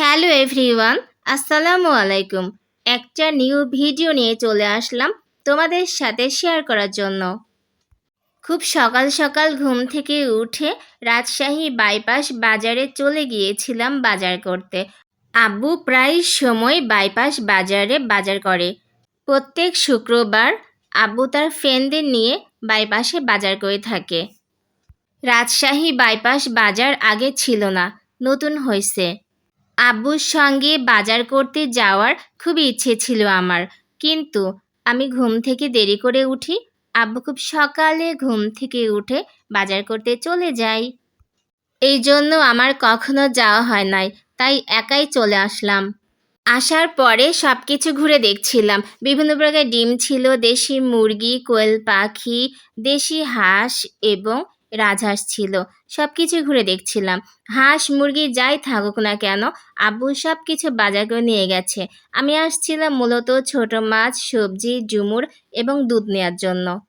Hello everyone, আসসালামু আলাইকুম। একটা নিউ ভিডিও নিয়ে চলে আসলাম তোমাদের সাথে শেয়ার করার জন্য। খুব সকাল সকাল ঘুম থেকে উঠে রাজশাহী বাইপাস বাজারে চলে গিয়েছিলাম বাজার করতে। আব্বু প্রায় সময় বাইপাস বাজারে বাজার করে। প্রত্যেক শুক্রবার আব্বু তার ফ্রেন্ডদের নিয়ে বাইপাসে বাজার করে থাকে। রাজশাহী বাইপাস বাজার আগে ছিল না, নতুন হয়েছে। আব্বুর সঙ্গে বাজার করতে যাওয়ার খুবই ইচ্ছে ছিল আমার। কিন্তু আমি ঘুম থেকে দেরি করে উঠি। আব্বু খুব সকালে ঘুম থেকে উঠে বাজার করতে চলে যাই এই জন্য আমার কখনো যাওয়া হয় নাই, তাই একাই চলে আসলাম। আসার পরে সব কিছু ঘুরে দেখছিলাম। বিভিন্ন প্রকার ডিম ছিল, দেশি মুরগি, কোয়েল পাখি, দেশি হাঁস এবং রাজহাঁস ছিল। সব কিছু ঘুরে দেখছিলাম। হাঁস, মুরগি যাই থাকুক না কেন, আব্বু সব কিছু বাজার করে নিয়ে গেছে। আমি আসছিলাম মূলত ছোট মাছ, সবজি ডুমুর এবং দুধ নেওয়ার জন্য।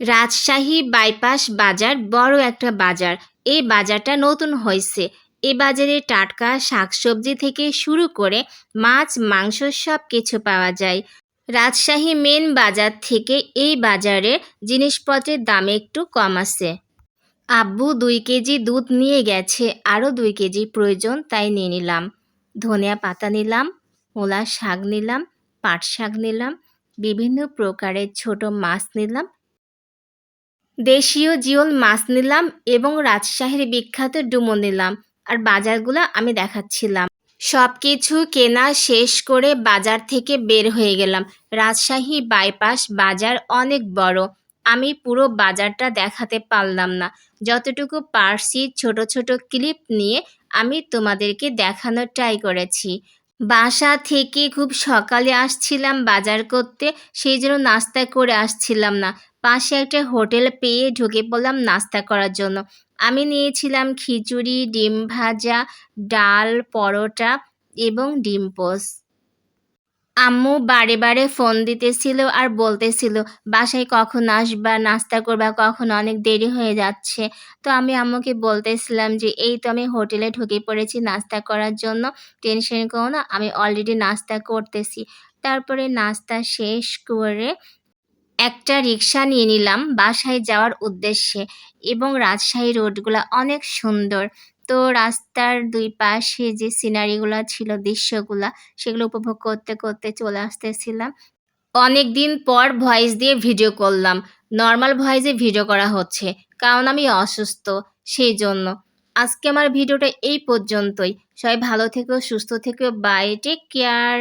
রাজশাহী বাইপাস বাজার বড় একটা বাজার। এই বাজারটা নতুন হয়েছে। এই বাজারে টাটকা শাকসবজি থেকে শুরু করে মাছ, মাংস সব কিছু পাওয়া যায়। রাজশাহী মেন বাজার থেকে এই বাজারে জিনিসপত্রের দাম একটু কম আছে। আব্বু দুই কেজি দুধ নিয়ে গেছে, আরও দুই কেজি প্রয়োজন, তাই নিয়ে নিলাম। ধনিয়া পাতা নিলাম, মূলা শাক নিলাম, পাট শাক নিলাম, বিভিন্ন প্রকারের ছোট মাছ নিলাম, দেশীয় জিওল মাছ নিলাম এবং রাজশাহীর বিখ্যাত ডুমো নিলাম। আর বাজারগুলো আমি দেখাচ্ছিলাম। সব কিছু কেনা শেষ করে বাজার থেকে বের হয়ে গেলাম। রাজশাহী বাইপাস বাজার অনেক বড়। আমি পুরো বাজারটা দেখাতে পারলাম না। যতটুকু পারছি ছোট ছোট ক্লিপ নিয়ে আমি তোমাদেরকে দেখানোর ট্রাই করেছি। বাসা থেকে খুব সকালে আসছিলাম বাজার করতে, সেই জন্য নাস্তা করে আসছিলাম না। পাশে একটা হোটেল পেয়ে ঢুকে পড়লাম নাস্তা করার জন্য। আমি নিয়েছিলাম খিচুড়ি, ডিম ভাজা, ডাল, পরোটা এবং ডিম পোস্ট আম্মু বারে বারে ফোন দিতেছিল আর বলতেছিল, বাসায় কখন আসবা? নাস্তা করবা কখন? অনেক দেরি হয়ে যাচ্ছে। তো আমি আম্মুকে বলতেছিলাম যে, এই তো আমি হোটেলে ঢুকে পড়েছি নাস্তা করার জন্য, টেনশন করো না, আমি অলরেডি নাস্তা করতেছি। তারপরে নাস্তা শেষ করে একটা রিক্সা নিয়ে নিলাম বাসায় যাওয়ার উদ্দেশ্যে এবং রাজশাহী রোডগুলো অনেক সুন্দর। তো রাস্তার দুই পাশে যে সিনারিগুলো ছিল, দৃশ্যগুলা, সেগুলো উপভোগ করতে করতে চলে আসতেছিলাম। অনেক দিন পর ভয়েস দিয়ে ভিডিও করলাম। নর্মাল ভয়েসে ভিডিও করা হচ্ছে, কারণ আমি অসুস্থ সেই জন্য আজকে আমার ভিডিওটা এই পর্যন্তই। সবাই ভালো থেকো, সুস্থ থেকো বাই টেক কেয়ার